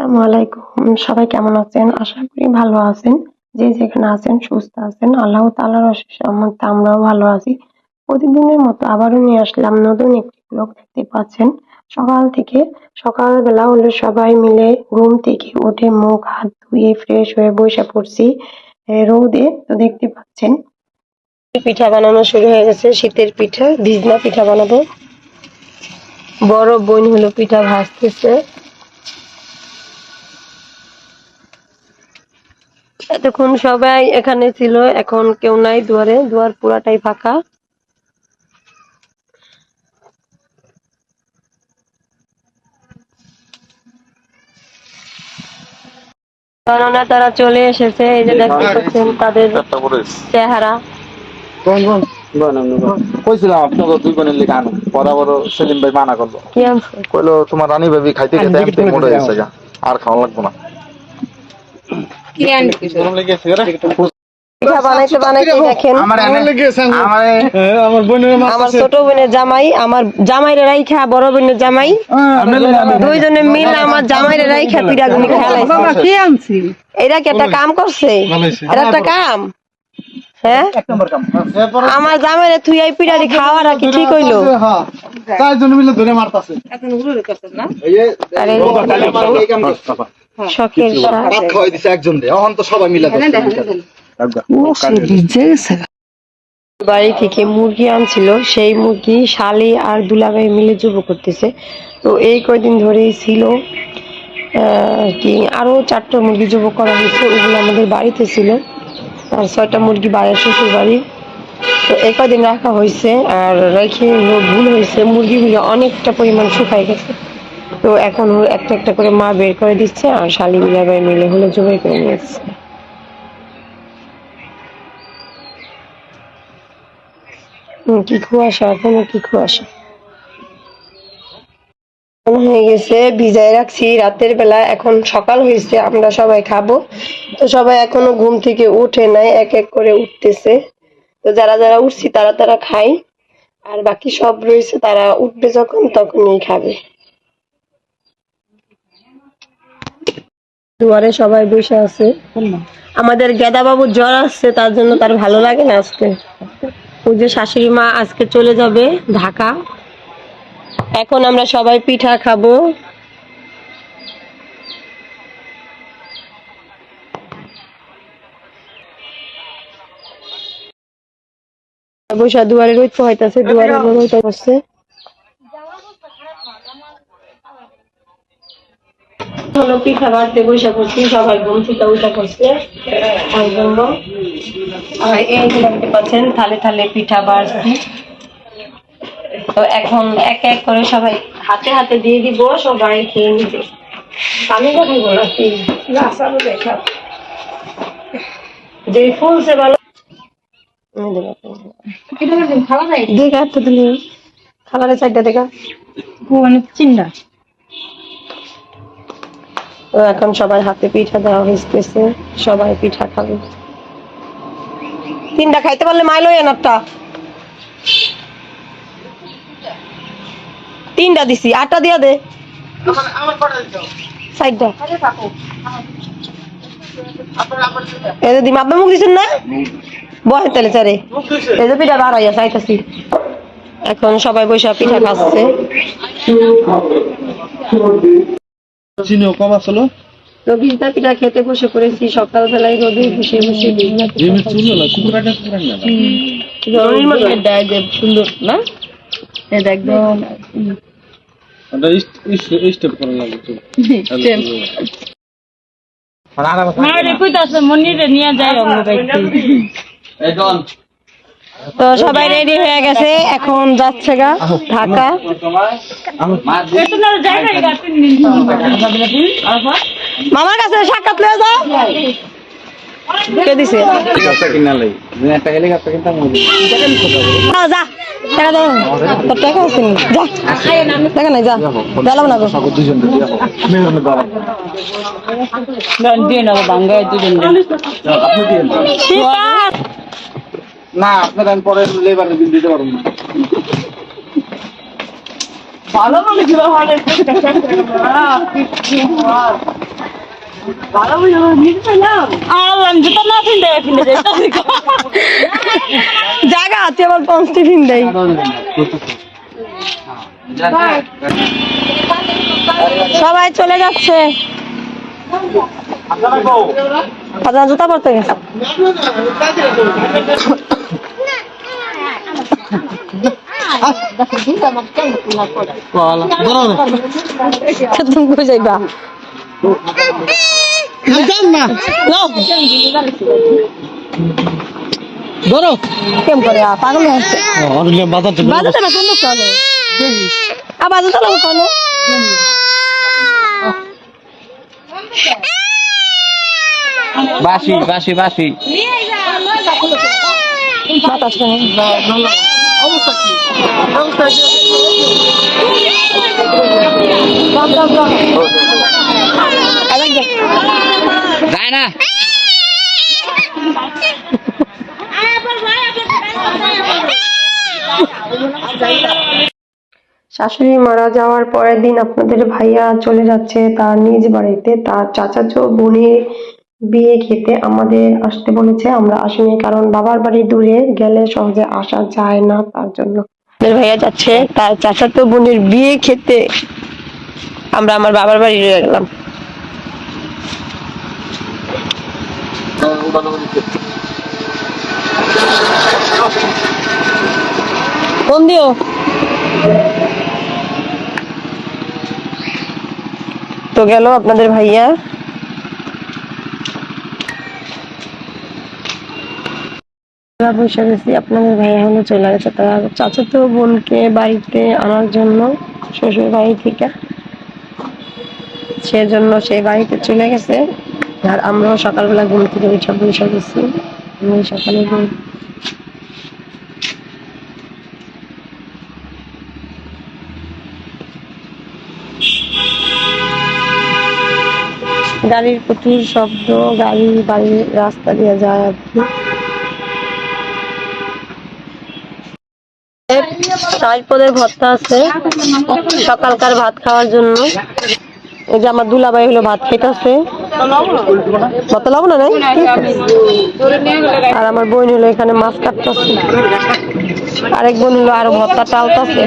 আসসালামু আলাইকুম। সবাই কেমন আছেন? আশা করি ভালো আছেন। যে যেখানে আছেন, সুস্থ আছেন। আল্লাহ তালার অশেষ রহমতে আমরাও ভালো আছি। প্রতিদিনের মতো আবারও নিয়ে আসলাম নতুন একটি ব্লগ দেখতে পাচ্ছেন, সকাল থেকে সকালবেলা হলো সবাই মিলে ঘুম থেকে উঠে মুখ, হাত ধুয়ে ফ্রেশ হয়ে বসে পড়ছি রোদে। তো দেখতে পাচ্ছেন, পিঠা বানানো শুরু হয়ে গেছে, শীতের পিঠা, ভিজনা পিঠা বানাবো। বড় বোন হলো পিঠা ভাজতেছে। এতক্ষণ সবাই এখানে ছিল এখন কেউ নাই দুয়ারে দুয়ার পুরাটাই ফাঁকা। কেননা তারা চলে এসেছে এই যে দেখতে পাচ্ছেন তাদের চেহারা। কইছিলাম আপনাকে দুই বোনের লিখে আনো। বরাবর সেলিম ভাই মানা করল। কইলো তোমার রানী ভাবি খাইতে খেতে এমনি গেছে আর খাওয়া লাগবো না। আমার ছোট বোনের জামাই আমার জামাইরে রাইখা বড় বোনের জামাই দুইজনে মিল আমার জামাইরে রাইখা পিঠা গুনি খেলাইছে এটা কি একটা কাম করছে এটা একটা কাম হ্যাঁ আমার জামাইরে তুই এই পিঠাটি খাওয়াটা কি ঠিক হইল চারজন মিলে ধরে মারতাছে আরে শখের ভাত খাওয়াই দিছে একজন দে এখন তো সবাই মিলে বাড়ি থেকে মুরগি আনছিল সেই মুরগি শালি আর দুলাভাই মিলে জব করতেছে। তো এই কয়দিন ধরেই ছিল আহ, কি আরও চারটা মুরগি জব করা হয়েছে ওগুলো আমাদের বাড়িতে ছিল। আর ছয়টা মুরগি বাইরের শ্বশুর বাড়ি তো এই কদিন রাখা হয়েছে আর রেখে ভুল হয়েছে মুরগিগুলো অনেকটা পরিমাণ শুকাই গেছে। তো এখন একটা একটা করে মা বের করে দিচ্ছে আর শালি দুলাভাই মিলে হলো জবাই করে নিয়েছে। কি কুয়াশা, এখনও কি কুয়াশা? হয়ে গেছে, ভিজায় রাখছি, রাতের বেলা এখন সকাল হয়েছে, আমরা সবাই খাব। তো সবাই এখনও ঘুম থেকে উঠে নাই, এক এক করে উঠতেছে। তো যারা যারা উঠছি তারা তারা খাই আর বাকি সব রয়েছে তারা উঠবে যখন, তখনই খাবে। দুয়ারে সবাই বসে আছে। আমাদের গেদা বাবুর জ্বর আসছে তার জন্য তার ভালো লাগে না আজকে। ওই যে শাশুড়ি মা আজকে চলে যাবে ঢাকা। এখন আমরা সবাই পিঠা খাব। বৈশা দুয়ারে রোদ পোহাইতেছে দুয়ারে রোদ হচ্ছে হলো পিঠা বাড়তে বৈশা করছি সবাই ঘুম থেকে উঠা করছে। তার জন্য। আর এই যে দেখতে পাচ্ছেন থালে থালে পিঠা বাড়ছি। তো এখন এক এক করে সবাই হাতে হাতে দিয়ে দিব সবাই খেয়ে নিবে। আমি তো খাইবো না কি যে ফুলছে ভালো দেখা দিলি খাবারের চারটা দেখা। চিন্তা এখন সবার হাতে পিঠা দেওয়া হইতেছে, সবাই পিঠা খাবে। তিনটা খাইতে পারলে মাইল এনারটা তিনটা দিছি, আটটা দিয়া দে। আপনি মুখ দিছেন না? তাহলে এখন সবাই বৈশা পিঠা খাচ্ছে। চিনিও কম আসলো? তো ভিজনা পিঠা খেতে বসে পড়েছি সকালবেলায় রোদে বসে ভিজনা পিঠা সুন্দর না? এটা একদম মনিরে নিয়ে যায় অন্য বাইতে তো সবাই রেডি হয়ে গেছে এখন যাচ্ছে গা ঢাকা। মামার কাছে সাক্ষাৎ লয়ে যাও। কে দিছে? যা টাকা দাও। তোর টাকা আছে যা টাকা নাই যা গেলাম না দুজন দিয়ে নেব বাঙ্গায় দুজন শিকার না আপনার আমি পরে লেবার বিল দিতে পারব না। ভালো মানে জুতা না জায়গা আছে আবার পঞ্চটি ফিন দেয়। সবাই চলে যাচ্ছে। আপনার জুতা পরতে গেছে। তুমি কই যাইবা ধরো কেম করে আ, পাগল গেছে অনেক বাজার থেকে না কোন কানে আ বাজে না কানে বাসি বাসি বাসি বাতাস কেন যায় না শাশুড়ি মারা যাওয়ার পরের দিন আপনাদের ভাইয়া চলে যাচ্ছে তার নিজ বাড়িতে। তার চাচাচো বোনের বিয়ে খেতে আমাদের আসতে বলেছে, আমরা আসিনি কারণ বাবার বাড়ি দূরে, গেলে সহজে আসা যায় না তার জন্য। ভাইয়া যাচ্ছে, তার চাচাতো বোনের বিয়ে খেতে। আমরা আমার বাবার বাড়ি রয়ে গেলাম। দিও তো গেল আপনাদের ভাইয়া। আমরা বসে গেছি আপনাদের ভাইয়া হলো চলে গেছে। তার চাচাতো বোনকে বাড়িতে আনার জন্য শ্বশুর বাড়ি থেকে। সেজন্য সে বাড়িতে চলে গেছে। আর আমরাও সকালবেলা ঘুম থেকে উঠে বসে গেছি। আমি সকালে ঘুম গাড়ির প্রচুর শব্দ, গাড়ি বাড়ির রাস্তা দিয়ে যায় আর কি। সাইপদের ভর্তা আছে। সকালকার ভাত খাওয়ার জন্য। এই যে আমার দুলাভাই হলো ভাত খেতেছে ভাত লাগবো না নাই? আর আমার বোন হলো এখানে মাছ কাটতেছে। আরেক বোন হলো আরও ভর্তা টালতাছে।